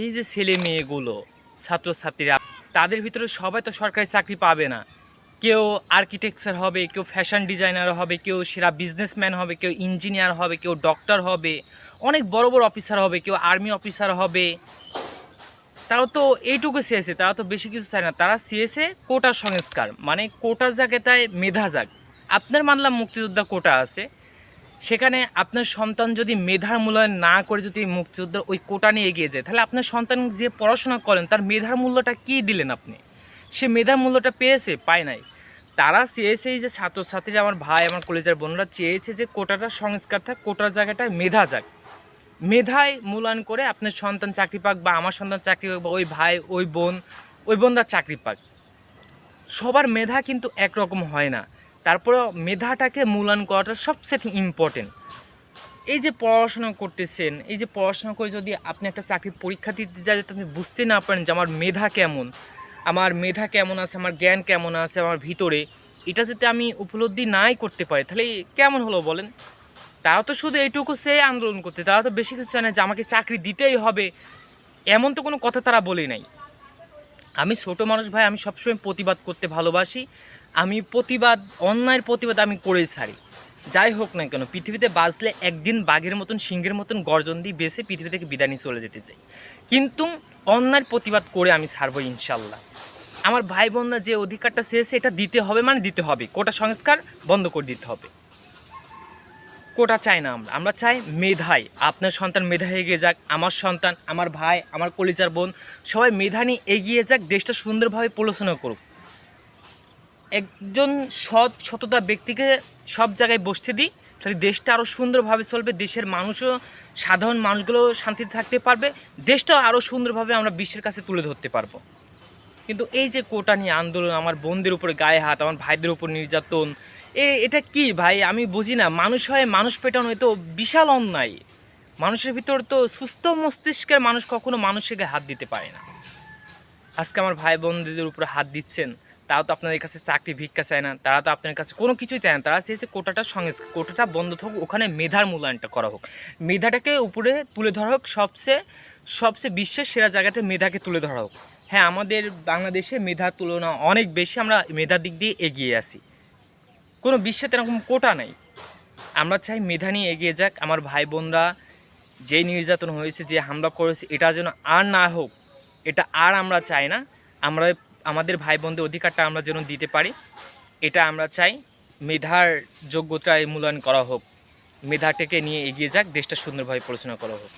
এই যে ছেলে মেয়েগুলো, ছাত্রছাত্রীরা, তাদের ভিতরে সবাই তো সরকারি চাকরি পাবে না। কেউ আর্কিটেকচার হবে, কেউ ফ্যাশন ডিজাইনার হবে, কেউ সেরা বিজনেসম্যান হবে, কেউ ইঞ্জিনিয়ার হবে, কেউ ডক্টর হবে, অনেক বড় বড় অফিসার হবে, কেউ আর্মি অফিসার হবে। তারা তো এইটুকু চেয়েছে, তারা তো বেশি কিছু চায় না। তারা চেয়েছে কোটা সংস্কার মানে কোটা জায়গায় তাই মেধা যাক। আপনার মানলাম মুক্তিযোদ্ধা কোটা আছে সেখানে আপনার সন্তান যদি মেধার মূল্যায়ন না করে যদি মুক্তিযোদ্ধার ওই কোটা নিয়ে এগিয়ে যায়, তাহলে আপনার সন্তান যে পড়াশোনা করেন, তার মেধার মূল্যটা কী দিলেন আপনি? সে মেধার মূল্যটা পেয়েছে, পায় নাই। তারা চেয়েছে যে ছাত্রছাত্রীরা, আমার ভাই, আমার কলেজের বোনরা চেয়েছে যে কোটাটা সংস্কার থাক, কোটার জায়গাটায় মেধা যাক। মেধায় মূল্যায়ন করে আপনার সন্তান চাকরি পাক বা আমার সন্তান চাকরি পাক বা ওই ভাই, ওই বোন, ওই বোনরা চাকরি পাক। সবার মেধা কিন্তু একরকম হয় না। তারপরে মেধাটাকে মূল্যায়ন করাটা সবচেয়ে ইম্পর্টেন্ট এই যে পড়াশোনা করতেছেন, এই যে পড়াশোনা করে যদি আপনি একটা চাকরি পরীক্ষা দিতে যায় যাতে আপনি বুঝতে না পারেন যে আমার মেধা কেমন, আমার মেধা কেমন আছে, আমার জ্ঞান কেমন আছে, আমার ভিতরে, এটা যাতে আমি উপলব্ধি নাই করতে পারি, তাহলে কেমন হলো বলেন? তারা তো শুধু এইটুকু সে আন্দোলন করতে তারা তো বেশি কিছু চায় না যে আমাকে চাকরি দিতেই হবে, এমন তো কোনো কথা তারা বলে নাই। আমি ছোট মানুষ ভাই, আমি সবসময় প্রতিবাদ করতে ভালোবাসি আমি প্রতিবাদ, অন্যায়ের প্রতিবাদ আমি করেই ছাড়ি। যাই হোক না কেন, পৃথিবীতে বাঁচলে একদিন বাঘের মতন, সিংহের মতন গর্জন দিয়ে বেছে পৃথিবী থেকে বিদায় নিয়ে চলে যেতে চাই। কিন্তু অন্যায়ের প্রতিবাদ করে আমি ছাড়বো ইনশাল্লাহ। আমার ভাই বোনরা যে অধিকারটা চেয়েছে, এটা দিতে হবে মানে দিতে হবে। কোটা সংস্কার বন্ধ করে দিতে হবে। কোটা চাই না আমরা। আমরা চাই মেধায় আপনার সন্তান মেধা এগিয়ে যাক। আমার সন্তান, আমার ভাই, আমার কলিজার বোন, সবাই মেধা নিয়ে এগিয়ে যাক, দেশটা সুন্দরভাবে পড়াশোনা করুক। একজন সৎ, সততা ব্যক্তিকে সব জায়গায় বসতে দিই। তাহলে দেশটা আরও সুন্দরভাবে চলবে, দেশের মানুষও, সাধারণ মানুষগুলো শান্তিতে থাকতে পারবে, দেশটাও আরও সুন্দরভাবে আমরা বিশ্বের কাছে তুলে ধরতে পারব। কিন্তু এই যে কোটা নিয়ে আন্দোলন, আমার বোনদের উপরে গায়ে হাত, আমার ভাইদের উপর নির্যাতন, এ, এটা কি ভাই? আমি বুঝি না। মানুষ হয়, মানুষ পেটানো তো বিশাল অন্যায়। মানুষের ভিতর তো সুস্থ মস্তিষ্কের মানুষ কখনো মানুষকে হাত দিতে পারে না। আজকে আমার ভাই বোনদের উপরে হাত দিচ্ছেন। তাও তো আপনাদের কাছে চাকরি ভিক্ষা চায় না, তারা তো আপনার কাছে কোনো কিছুই চায় না। তারা চেয়েছে কোটাটা সংস্কার কোটাটা বন্ধ থাকুক, ওখানে মেধার মূল্যায়নটা করা হোক। মেধাটাকে উপরে তুলে ধরা হোক, সবচেয়ে সবচেয়ে বিশ্বের সেরা জায়গাতে মেধাকে তুলে ধরা হোক। হ্যাঁ আমাদের বাংলাদেশে মেধার তুলনা অনেক বেশি, আমরা মেধার দিক দিয়ে এগিয়ে আসি কোনো বিশ্বে এরকম কোটা নাই। আমরা চাই মেধা নিয়ে এগিয়ে যাক। আমার ভাই বোনরা যে নির্যাতন হয়েছে, যে হামলা করেছে, এটা যেন আর না হোক, এটা আর আমরা চাই না। আমরা আমাদের ভাই বোনদের অধিকারটা আমরা যেন দিতে পারি, এটা আমরা চাই। মেধার যোগ্যতায় মূল্যায়ন করা হোক, মেধাটাকে নিয়ে এগিয়ে যাক, দেশটা সুন্দরভাবে পরিচালনা করা হোক।